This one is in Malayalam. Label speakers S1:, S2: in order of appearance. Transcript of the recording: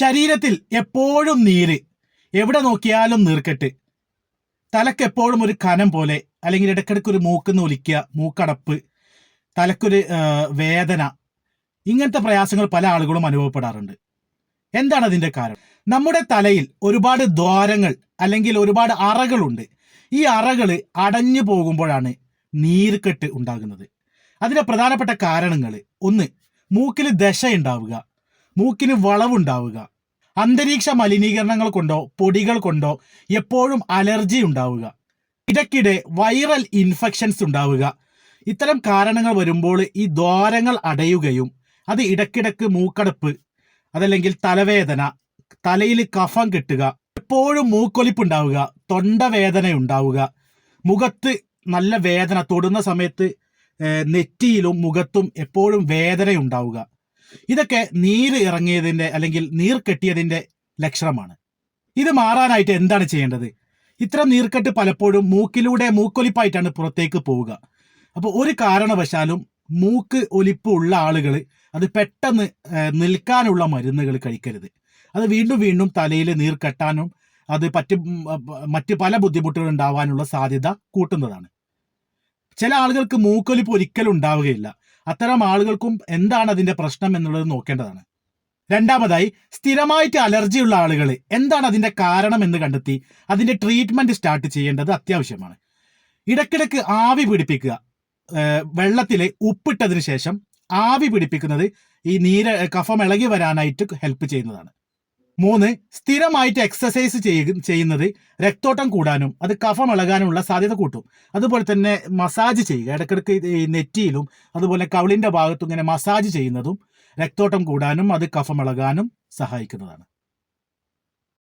S1: ശരീരത്തിൽ എപ്പോഴും നീര്. എവിടെ നോക്കിയാലും നീർക്കെട്ട്. തലക്ക് എപ്പോഴും ഒരു കനം പോലെ അല്ലെങ്കിൽ ഇടയ്ക്കിടയ്ക്ക് ഒരു മൂക്കുന്ന് ഒലിക്കുക മൂക്കടപ്പ് തലക്കൊരു വേദന ഇങ്ങനത്തെ പ്രയാസങ്ങൾ പല ആളുകളും അനുഭവപ്പെടാറുണ്ട്. എന്താണ് അതിന്റെ കാരണം? നമ്മുടെ തലയിൽ ഒരുപാട് ദ്വാരങ്ങൾ അല്ലെങ്കിൽ ഒരുപാട് അറകളുണ്ട്. ഈ അറകൾ അടഞ്ഞു പോകുമ്പോഴാണ് നീർക്കെട്ട് ഉണ്ടാകുന്നത്. അതിന്റെ പ്രധാനപ്പെട്ട കാരണങ്ങൾ ഒന്ന് മൂക്കിൽ ദശ ഉണ്ടാവുക. മൂക്കിന് വളവുണ്ടാവുക. അന്തരീക്ഷ മലിനീകരണങ്ങൾ കൊണ്ടോ പൊടികൾ കൊണ്ടോ എപ്പോഴും അലർജി ഉണ്ടാവുക. ഇടയ്ക്കിടെ വൈറൽ ഇൻഫെക്ഷൻസ് ഉണ്ടാവുക. ഇത്തരം കാരണങ്ങൾ വരുമ്പോൾ ഈ ദ്വാരങ്ങൾ അടയുകയും അത് ഇടയ്ക്കിടയ്ക്ക് മൂക്കടപ്പ് അതല്ലെങ്കിൽ തലവേദന തലയിൽ കഫം കിട്ടുക എപ്പോഴും മൂക്കൊലിപ്പ് ഉണ്ടാവുക തൊണ്ടവേദന ഉണ്ടാവുക. മുഖത്ത് നല്ല വേദന തൊടുന്ന സമയത്ത് നെറ്റിയിലും മുഖത്തും എപ്പോഴും വേദന ഉണ്ടാവുക ഇതൊക്കെ നീര് ഇറങ്ങിയതിന്റെ അല്ലെങ്കിൽ നീർ കെട്ടിയതിന്റെ ലക്ഷണമാണ്. ഇത് മാറാനായിട്ട് എന്താണ് ചെയ്യേണ്ടത്? ഇത്തരം നീർക്കെട്ട് പലപ്പോഴും മൂക്കിലൂടെ മൂക്കൊലിപ്പായിട്ടാണ് പുറത്തേക്ക് പോവുക. അപ്പോൾ ഒരു കാരണവശാലും മൂക്ക് ഒലിപ്പ് ഉള്ള ആളുകൾ അത് പെട്ടെന്ന് നിൽക്കാനുള്ള മരുന്നുകൾ കഴിക്കരുത്. അത് വീണ്ടും വീണ്ടും തലയിൽ നീർ കെട്ടാനും അത് പറ്റ് മറ്റ് പല ബുദ്ധിമുട്ടുകൾ ഉണ്ടാവാനുള്ള സാധ്യത കൂട്ടുന്നതാണ്. ചില ആളുകൾക്ക് മൂക്കൊലിപ്പ് ഒരിക്കലും ഉണ്ടാവുകയില്ല. അത്തരം ആളുകൾക്കും എന്താണ് അതിന്റെ പ്രശ്നം എന്നുള്ളത് നോക്കേണ്ടതാണ്. രണ്ടാമതായി സ്ഥിരമായിട്ട് അലർജിയുള്ള ആളുകൾ എന്താണ് അതിന്റെ കാരണം എന്ന് കണ്ടെത്തി അതിന്റെ ട്രീറ്റ്മെന്റ് സ്റ്റാർട്ട് ചെയ്യേണ്ടത് അത്യാവശ്യമാണ്. ഇടയ്ക്കിടയ്ക്ക് ആവി പിടിപ്പിക്കുക വെള്ളത്തിൽ ഉപ്പിട്ടതിന് ശേഷം ആവി പിടിപ്പിക്കുന്നത് ഈ നീര കഫം ഇളകി വരാനായിട്ട് ഹെൽപ്പ് ചെയ്യുന്നതാണ്. മൂന്ന് സ്ഥിരമായിട്ട് എക്സസൈസ് ചെയ്യ ചെയ്യുന്നത് രക്തോട്ടം കൂടാനും അത് കഫം ഇളകാനുമുള്ള സാധ്യത കൂട്ടും. അതുപോലെ തന്നെ മസാജ് ചെയ്യുക. ഇടക്കിടക്ക് ഈ നെറ്റിയിലും അതുപോലെ കവിളിന്റെ ഭാഗത്തും ഇങ്ങനെ മസാജ് ചെയ്യുന്നതും രക്തോട്ടം കൂടാനും അത് കഫം ഇളകാനും സഹായിക്കുന്നതാണ്.